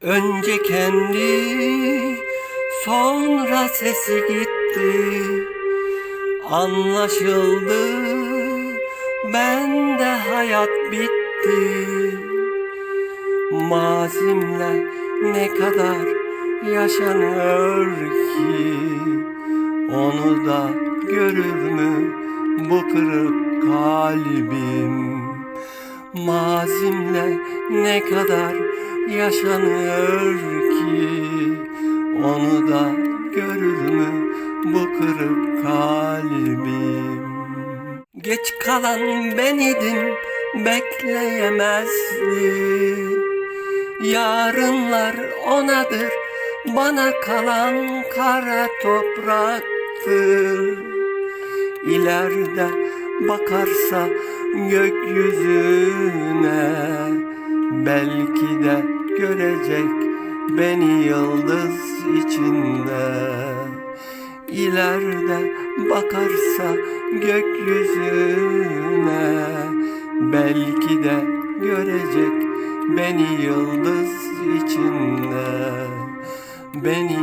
Önce kendi sonra sesi gitti. Anlaşıldı bende hayat bitti. Mazimle ne kadar yaşanır ki? Onu da görür mü bu kırık kalbim Mazimle ne kadar yaşanır ki? Onu da görür mü bu kırık kalbim? Geç kalan ben idim bekleyemezdi Yarınlar onadır bana kalan kara topraktır. İleride bakarsa gökyüzüne Belki de görecek beni yıldız içinde. İleride bakarsa gökyüzüne Belki de görecek beni yıldız içinde. Beni